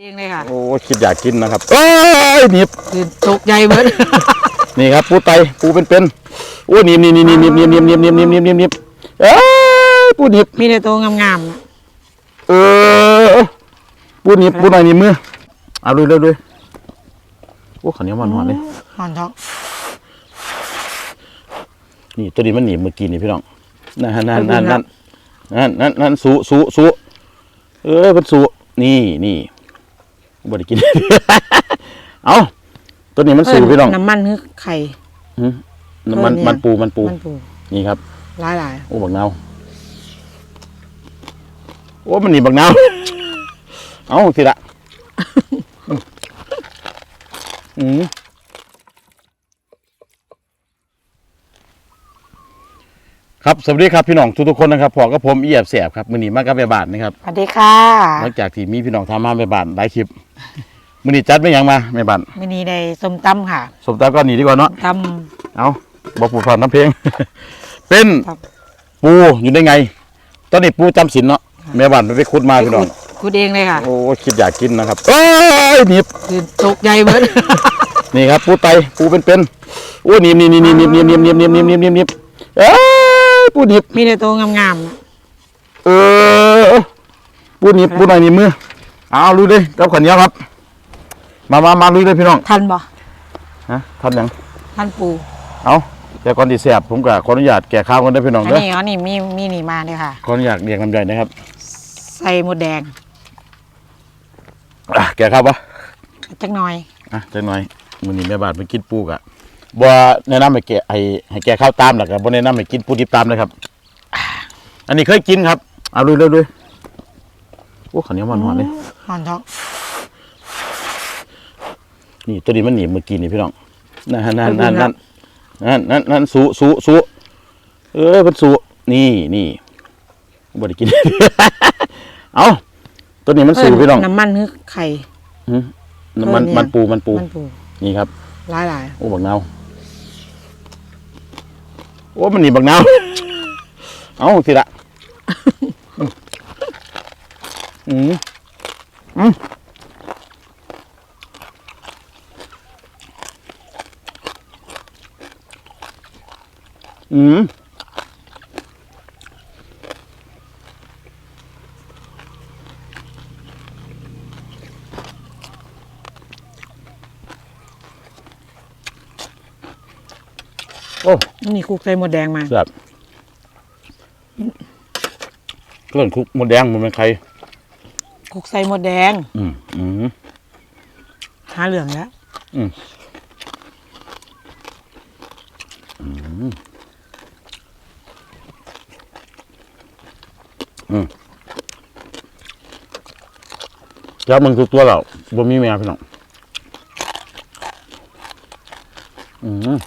เองเลยค่ะ โอ้คิดอยากกินนะครับเอ้ยหนีบคือตกใจเบิด นี่ครับปูไตปูเป็นๆโอ้หนีบนี่นี่นี่หนีบหนีบหนีบหนีบหนีบหนีบหนีบหนีบหนีบเอ้ยปูหนีบมีแต่ตัวงามๆนะเออปูหนีบปูหน่อยหนีบมือเอาลุยเลยลุยโอ้ขันนี้มันหวานเลยหอนท้องนี่ตัวนี้มันหนีบเมื่อกี้นี่พี่น้องนั่นนั่นนั่นนั่นนั่นนั่นนั่นสูสูสูเออมันสูนี่นี่ บ่ได้กิน เอาตัวนี้มันสูพี่น้องน้ำมันคือไข่หืมมันเออเนี่ยมันปูมันปู มันปูนี่ครับ หลายหลายโอ้บักนาวโอ้มันหนีบักนาวเอาสิละอืมครับสวัสดีครับพี่น้องทุกๆคนนะครับพอกับผมเอียบแสบครับมือนี้มากับแม่บ้านนะครับๆสวัสดีค่ะ หลังจากที่มีพี่น้องทำมาแม่บ้านหลายคลิป มือนี้จัดไม่ยังมาแม่บ้านมินีได้ส้มตำค่ะสมตามก็หนีดีกว่าเนาะต เอาบอกปูผ่านน้ำเพลง เป็นครับปูอยู่ได้ไง ตอนนี้ปูจำศีลเนาะแม่บ้านไปขุดมาำพี่น้องขุดเองเลยค่ะ โอ้คิดอยากกินนะครับเอ้ยหนีบ คือตกใจเบิดนี่ครับปูไตปูเป็นๆโอ้หนีบนี่นี่นี่หนีบหนีบหนีบหนีบหนีบหนีบหนีบหนีบหนีบเอ้ยปูหนีบมีแต่ตัวงามๆนะเออปูหนีบปูหน่อยหนีบมือ เอาลุยเลยกับขันเหนี้ยวครับ มามามาลุยเลยพี่น้องทันบ่ฮะทำยังทันปูเอาแต่ก่อนที่แสบผมก็ขออนุญาตแก่ข้าวกันได้อพี่น้องอันเด้อนี้อันนี้มีมีนี่มาเนี่ยค่ะ ขออนุญาตเรียงลำไยนะครับใส่หมดแดงอะแก่ข้าวปะ จักหน่อย อะจังหน่อยมื้อนี้แม่บ้านไปกินปูกะบ่แนะนำให้แกะให้ให้แกะข้าวตามหรอกครับบ่แนะนำให้กินปูดิบตามเลยครับอ่าอันนี้เคยกินครับเอาลุยเลยลุยโอ้ขันนี้มันหวานเลยหอนท้องนี่ตัวนี้มันหนีบเมื่อกี้นี่พี่น้องนั่นนั่นนั่นนั่นนั่นนั่นนั่นสูสูสูเออมันสูนี่นี่บ่ได้กิน เอาตัวนี้มันสูพี่น้องน้ำมันคือไข่หืมมันเออเนี่ยมันปูมันปูมันปู นี่ครับหลายหลายโอ้บักนาวโอ้มันหนีบักนาวเอาสิละ อืมอืมอืมโอ้ๆนี่คลุกใส่หมดแดงมาแซ่บเกลื่อนคุกหมดแดงมันเป็นใคร คลุกใส่หมดแดง อืมอืมหาเหลืองแล้วแล้วมึงคือตัวเราบ่มีแมวพี่น้องอืม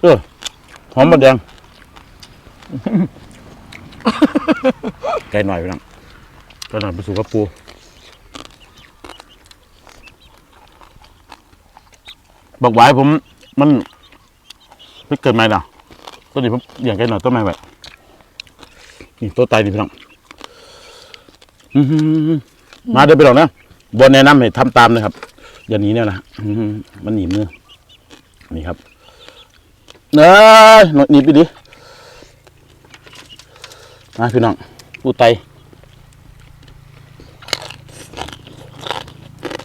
เออหอมหมดแดง ไก่หน่อยพี่น้องไก่หน่อยไปสู่กับปูบอกไว้ผมมันไม่เกิดไหมล่ะตัวนี้ผมอย่างไก่หน่อยต้นไม้ไว้นี่ตัวตายนี่พี่น้องมาเดินไปหรอกนะบนแนะนำให้ทำตามนะครับ อย่าหนีเนี่ยนะมันหนีมือนี่ครับเนยหนีไปดิมาพี่น้อง ปูไต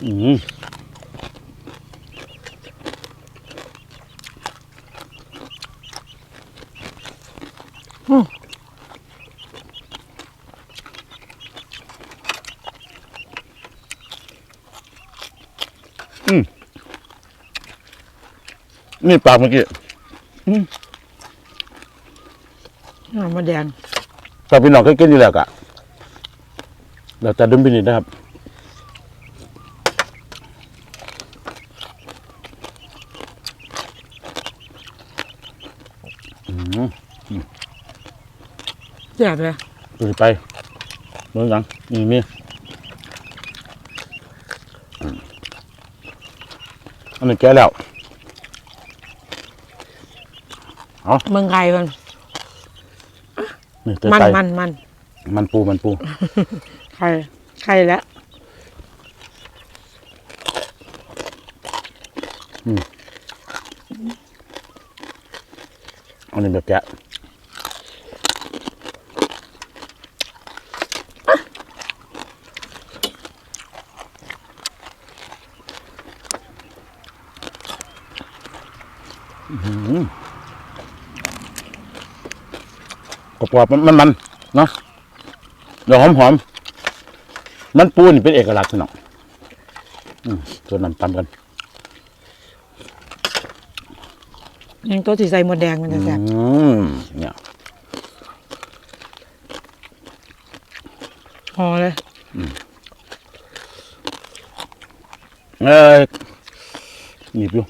อืมนี่ปลาเมื่อกี้หอมมดแดง ถ้าพี่น้องเคยกินอยู่แล้วกะเราจะดุมพินิจนะครับอืมแซ่บเลยดูสิไปเมืองหลังนี่มีอืมอันนี้แก่แล้วเมืองไทยมัน นี่เตยมันไตมันมันมันปูมันปู ไข่ใครแล้วอันนี้แบบแกะอื้อหื อกรอบๆมันมันมันเนาะเดี๋ยวหอมหอมๆมันปูนี่เป็นเอกลักษณ์สนองอืมตัวนั้นตำกันยังตัวสีใส่หมดแดงมันจะแซ่บอืมเนี่ยพอเลยเอ้ยหนีบอยู่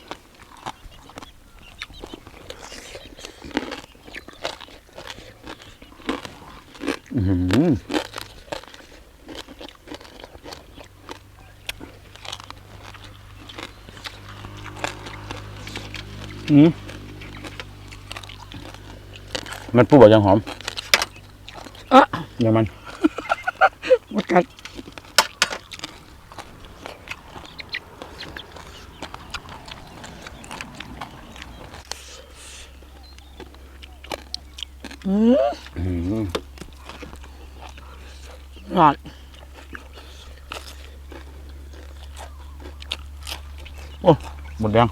อื้อหืออืมมันปูบอกยังหอมเอะยังมันหมดกัดอืม อื้อหือ หลอด โอ้ห มดแดง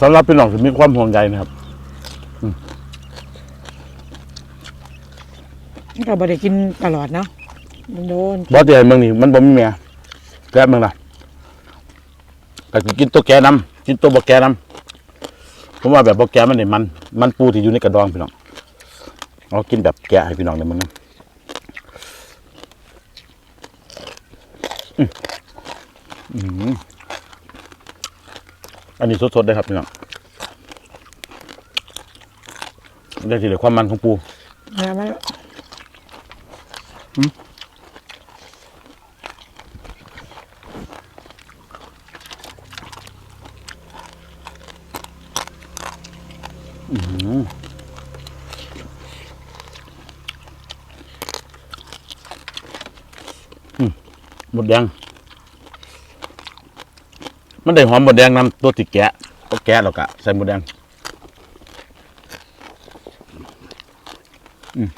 สำหรับพี่น้องที่มีความห่วงใยนะครับก็บ่ได้กินตลอดเนาะมันโดนบอสใหญ่เมืองนี่มันบ่มีเมียแกะเมืองล่ะก็สิกินตัวแกน้ำกินตัวบ่แกน้ำผมว่าแบบบ่แกมันนี่มัน มันปูที่อยู่ในกระดองพี่น้องเรากินแบบแกะให้พี่น้องได้มึงนะ อันนี้สดๆได้ครับพี่น้องได้ทีเดียวความมันของปูแล้วมัน หมดแดง มันได้หอมหมดแดงนำตัวติแกะก็แกะแล้วก็ใส่หมดแดงอืม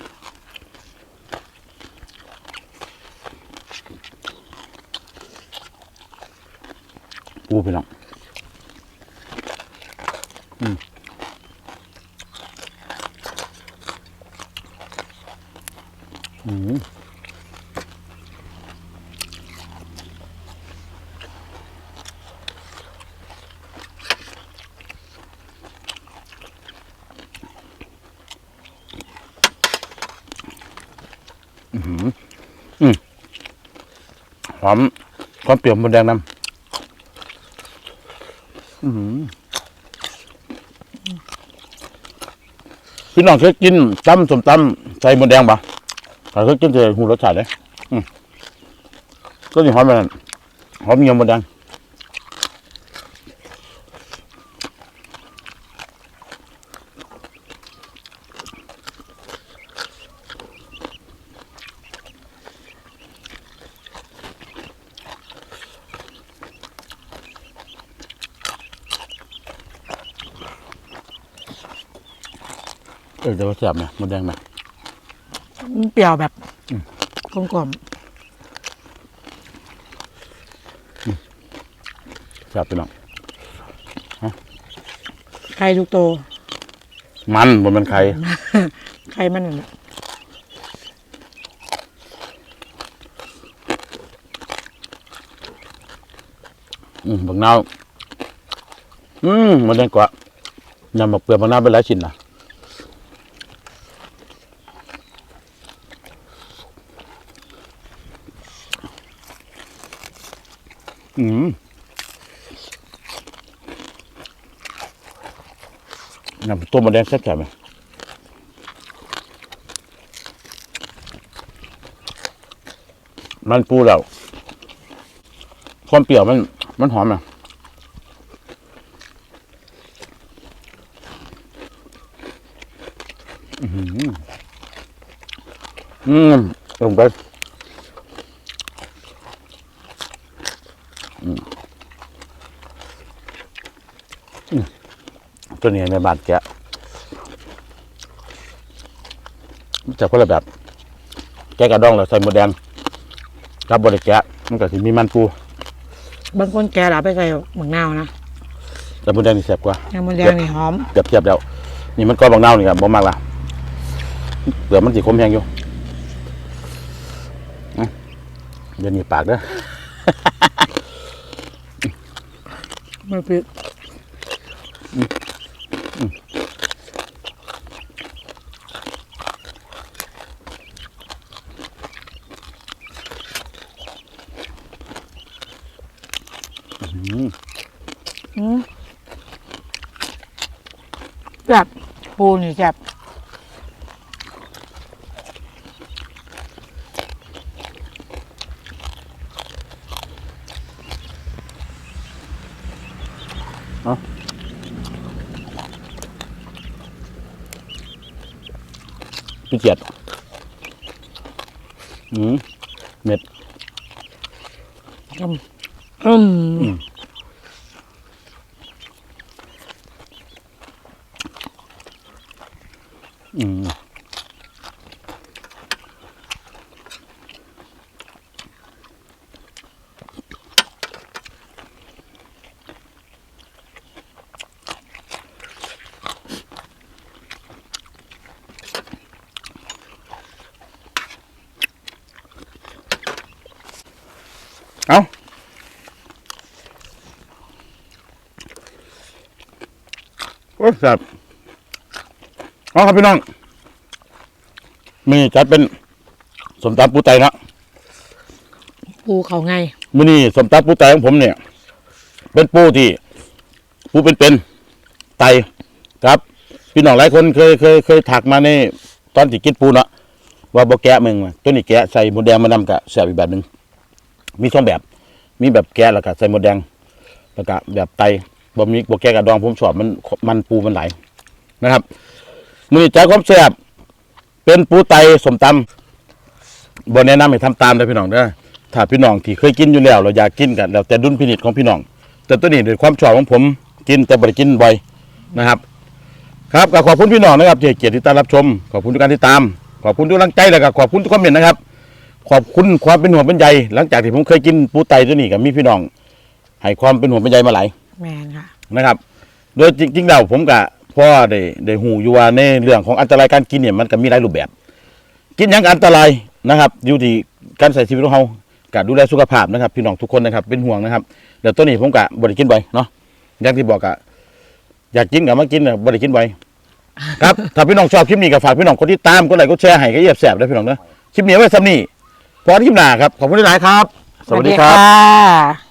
ปูพี่น้องอืมอืม หอมความเปรี้ยวมดแดงน้ำหือพี่น้องเคยกินตำสมตำใส่มดแดงปะถ้าเคยกินจะหูรสชาติเลยอืมก็สิหอมแบบนั้นหอมเงียมมดแดง เออแต่ว่าแซ่บไหมมดแดงไหมมันเปรี้ยวแบบกลมกล่อมแซ่บพี่น้องไข่ทุกโตวมันบนมันไข่ ไข่มันนั่นแหละอืมบักนาวอืมมดแดงกว่ายำบักเปลือกบักนาวเป็นหลายชิ้นนะ อืมยำตัวมดแดงแซ่บๆไหมมันปูแล้วความเปรี้ยวมัน มันหอมอะอื้อหืออืมลงไปอืมอืม ตัวนี้ในบาดแกะมันจะคนละแบบ แกะกระดองแล้วใส่หมดแดงกับบริแกะมันก็สิมีมันปูบางคนแกเราไปใส่หมึงนาวนะแต่หมดแดงนี่แซ่บกว่ายางมันแดงนี่หอมเปรียบเทียบแล้ว นี่มันก็บางเน่านี่ครับบ่มากละเปลือกมันสิคมแหงอยู่อื้อเดี๋ยวหนี้ปากเด้อมันปิด อืมอืมแบบปูนี่แบบพี่เกียรติอืมเม็ดอืม อืมอื อ้ยแซ่บเอาครับพี่น้องมีจัดเป็นสมตำปูไตเนาะปูเขาไงมื้อนี้สมตำปูไตของผมเนี่ย เป็นปูที่ปูเป็นๆไตครับ พี่น้องหลายคนเคยเคยเคยถักมาในตอนที่กินปูเนาะว่าบ่แกะมึงว่ะตัวนี้แกะใส่หมดแดงมานำกะแซ่บอีกแบบหนึงมีสองแบบ มีแบบแกะแล้วก็ใส่หมดแดงแล้วก็แบบไต บ่มีบ่แกะกับดองผมชอบมันมันปูมันไหลนะครับมื้อนี้จัดความแซ่บเป็นปูไตสมตำบนแนะนำให้ทำตามเลยพี่น้องเด้อถ้าพี่น้องที่เคยกินอยู่แล้ว เราอยากกินกันแล้วแต่ดุลพินิจของพี่น้อง แต่ตัวนี้ด้วยความชอบของผมกินแต่บ่กินบ่อยนะครับ ครับก็ขอบคุณพี่น้องนะครับที่เกียรติที่ตามรับชม ขอบคุณทุกการติดตาม ขอบคุณทุกกำลังใจแล้วก็ขอบคุณทุกคอมเมนต์นะครับ ขอบคุณความเป็นห่วงเป็นใยหลังจากที่ผมเคยกินปูไตตัวนี้กับมีพี่น้องให้ความเป็นห่วงเป็นใยมาหลาย แมนค่ะ นะครับ โดยจริงๆแล้วผมกะพ่อได้ได้หูอยู่ว่าในเรื่องของอันตรายการกินเนี่ยมันก็มีหลายรูปแบบ กินหยังก็อันตรายนะครับ อยู่ที่การใส่ชีวิตของเรากะดูแลสุขภาพนะครับ พี่น้องทุกคนนะครับ เป็นห่วงนะครับเดี๋ยวตัวนี้ผมกะบริกินบ่อยเนาะอย่างที่บอกกะอยากกินกับมากินน่ะบริกินบ่อยครับ ถ้าพี่น้องชอบคลิปนี้ก็ฝากพี่น้องกดติดตามกดไลค์กดแชร์ให้ก็เหยียบแสบด้วยพี่น้องเนาะคลิปนี้ไว้ซ้ำนี่พอที่คลิปหน้าครับขอบคุณหลายๆครับ สวัสดีครับค่ะ